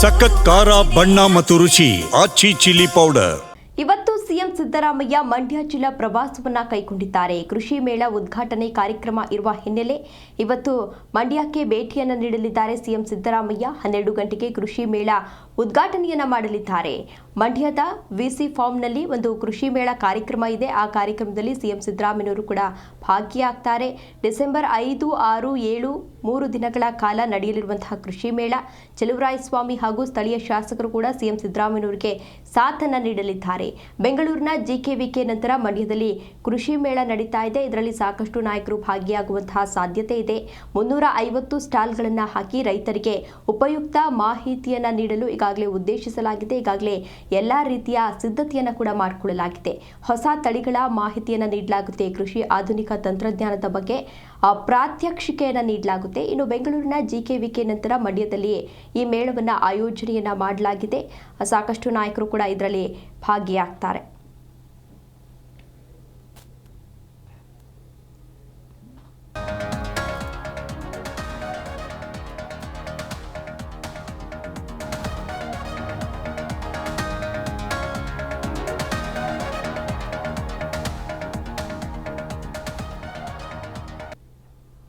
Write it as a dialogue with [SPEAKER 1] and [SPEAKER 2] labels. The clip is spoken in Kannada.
[SPEAKER 1] ಸಖತ್ ಖಾರ, ಬಣ್ಣ ಮತ್ತು ರುಚಿ, ಆಚಿ ಚಿಲ್ಲಿ ಪೌಡರ್.
[SPEAKER 2] ಇವತ್ತು ಸಿಎಂ ಸಿದ್ದರಾಮಯ್ಯ ಮಂಡ್ಯ ಜಿಲ್ಲಾ ಪ್ರವಾಸವನ್ನ ಕೈಗೊಂಡಿದ್ದಾರೆ. ಕೃಷಿ ಮೇಳ ಉದ್ಘಾಟನೆ ಕಾರ್ಯಕ್ರಮ ಇರುವ ಹಿನ್ನೆಲೆ ಇವತ್ತು ಮಂಡ್ಯಕ್ಕೆ ಭೇಟಿಯನ್ನು ನೀಡಲಿದ್ದಾರೆ ಸಿಎಂ ಸಿದ್ದರಾಮಯ್ಯ. ಹನ್ನೆರಡು ಗಂಟೆಗೆ ಕೃಷಿ ಮೇಳ ಉದ್ಘಾಟನೆಯನ್ನು ಮಾಡಲಿದ್ದಾರೆ. ಮಂಡ್ಯದ ವಿಸಿ ಫಾರ್ಮ್ನಲ್ಲಿ ಒಂದು ಕೃಷಿ ಮೇಳ ಕಾರ್ಯಕ್ರಮ ಇದೆ. ಆ ಕಾರ್ಯಕ್ರಮದಲ್ಲಿ ಸಿಎಂ ಸಿದ್ದರಾಮಯ್ಯವರು ಕೂಡ ಭಾಗಿಯಾಗ್ತಾರೆ. ಡಿಸೆಂಬರ್ ಐದು, ಆರು, ಏಳು ಮೂರು ದಿನಗಳ ಕಾಲ ನಡೆಯಲಿರುವಂತಹ ಕೃಷಿ ಮೇಳ ಸ್ವಾಮಿ ಹಾಗೂ ಸ್ಥಳೀಯ ಶಾಸಕರು ಕೂಡ ಸಿಎಂ ಸಿದ್ದರಾಮಯ್ಯನವರಿಗೆ ಸಾಥನ ನೀಡಲಿದ್ದಾರೆ. ಬೆಂಗಳೂರಿನ ಜಿಕೆವಿಕೆ ನಂತರ ಮಂಡ್ಯದಲ್ಲಿ ಕೃಷಿ ಮೇಳ ನಡೀತಾ ಇದೆ. ಇದರಲ್ಲಿ ಸಾಕಷ್ಟು ನಾಯಕರು ಭಾಗಿಯಾಗುವಂತಹ ಸಾಧ್ಯತೆ ಇದೆ. ಮುನ್ನೂರ ಐವತ್ತು ಸ್ಟಾಲ್ಗಳನ್ನು ಹಾಕಿ ರೈತರಿಗೆ ಉಪಯುಕ್ತ ಮಾಹಿತಿಯನ್ನು ನೀಡಲು ಈಗಾಗಲೇ ಉದ್ದೇಶಿಸಲಾಗಿದೆ. ಈಗಾಗಲೇ ಎಲ್ಲ ರೀತಿಯ ಸಿದ್ಧತೆಯನ್ನು ಕೂಡ ಮಾಡಿಕೊಳ್ಳಲಾಗಿದೆ. ಹೊಸ ತಳಿಗಳ ಮಾಹಿತಿಯನ್ನು ನೀಡಲಾಗುತ್ತೆ. ಕೃಷಿ ಆಧುನಿಕ ತಂತ್ರಜ್ಞಾನದ ಬಗ್ಗೆ ಪ್ರಾತ್ಯಕ್ಷಿಕೆಯನ್ನು ನೀಡಲಾಗುತ್ತೆ. ಇನ್ನು ಬೆಂಗಳೂರಿನ ಜಿಕೆವಿಕೆ ನಂತರ ಮಂಡ್ಯದಲ್ಲಿಯೇ ಈ ಮೇಳವನ್ನು ಆಯೋಜನೆಯನ್ನ ಮಾಡಲಾಗಿದೆ. ಸಾಕಷ್ಟು ನಾಯಕರು ಕೂಡ ಇದರಲ್ಲಿ ಭಾಗಿಯಾಗ್ತಾರೆ.